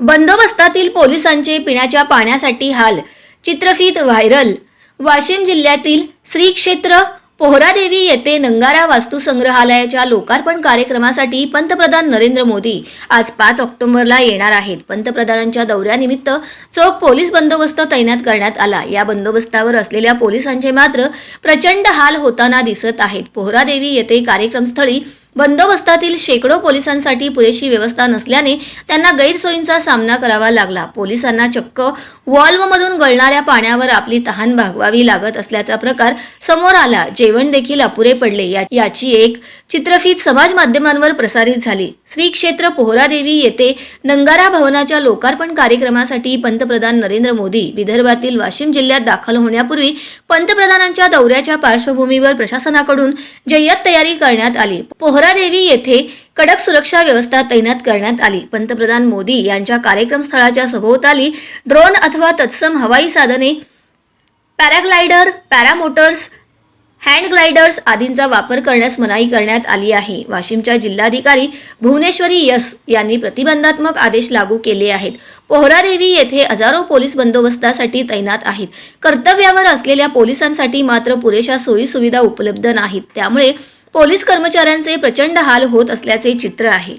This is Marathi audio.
बंदोबस्तातील पोलिसांचे पिण्याच्या पाण्यासाठी हाल. चित्रफित व्हायरल. वाशिम जिल्ह्यातील श्री क्षेत्र पोहरादेवी येथे नंगारा वास्तू संग्रहालयाच्या लोकार्पण कार्यक्रमासाठी पंतप्रधान नरेंद्र मोदी आज पाच ऑक्टोबरला येणार आहेत. पंतप्रधानांच्या दौऱ्यानिमित्त चोख पोलीस बंदोबस्त तैनात करण्यात आला. या बंदोबस्तावर असलेल्या पोलिसांचे मात्र प्रचंड हाल होताना दिसत आहेत. पोहरादेवी येथे कार्यक्रमस्थळी बंदोबस्तातील शेकडो पोलिसांसाठी पुरेशी व्यवस्था नसल्याने त्यांना गैरसोयींचा सामना करावा लागला. पोलिसांना चक्क वॉल्वमधून गळणाऱ्या पाण्यावर आपली तहान भागवावी लागत असल्याचा प्रकार समोर आला. जेवण देखील अपुरे पडले. या- याची एक चित्रफित समाज माध्यमांवर प्रसारित झाली. श्री क्षेत्र पोहरादेवी येथे नंगारा भवनाच्या लोकार्पण कार्यक्रमासाठी पंतप्रधान नरेंद्र मोदी विदर्भातील वाशिम जिल्ह्यात दाखल होण्यापूर्वी पंतप्रधानांच्या दौऱ्याच्या पार्श्वभूमीवर प्रशासनाकडून जय्यत तयारी करण्यात आली. पोहरादेवी येथे कडक सुरक्षा व्यवस्था तैनात करण्यात आली. पंतप्रधान मोदी यांच्या कार्यक्रम स्थळाच्या सभोवताली ड्रोन अथवा तत्सम हवाई साधने पॅराग्लायडर पॅरामोटर्स हँड ग्लायडर्स आदींचा वापर करण्यास मनाई करण्यात आली आहे. वाशिमच्या जिल्हाधिकारी भुवनेश्वरी यस यांनी प्रतिबंधात्मक आदेश लागू केले आहेत. पोहरादेवी येथे हजारो पोलीस बंदोबस्तासाठी तैनात आहेत. कर्तव्यावर असलेल्या पोलिसांसाठी मात्र पुरेशा सोयी सुविधा उपलब्ध नाहीत. त्यामुळे पोलीस कर्मचाऱ्यांचे प्रचंड हाल होत असल्याचे चित्र आहे.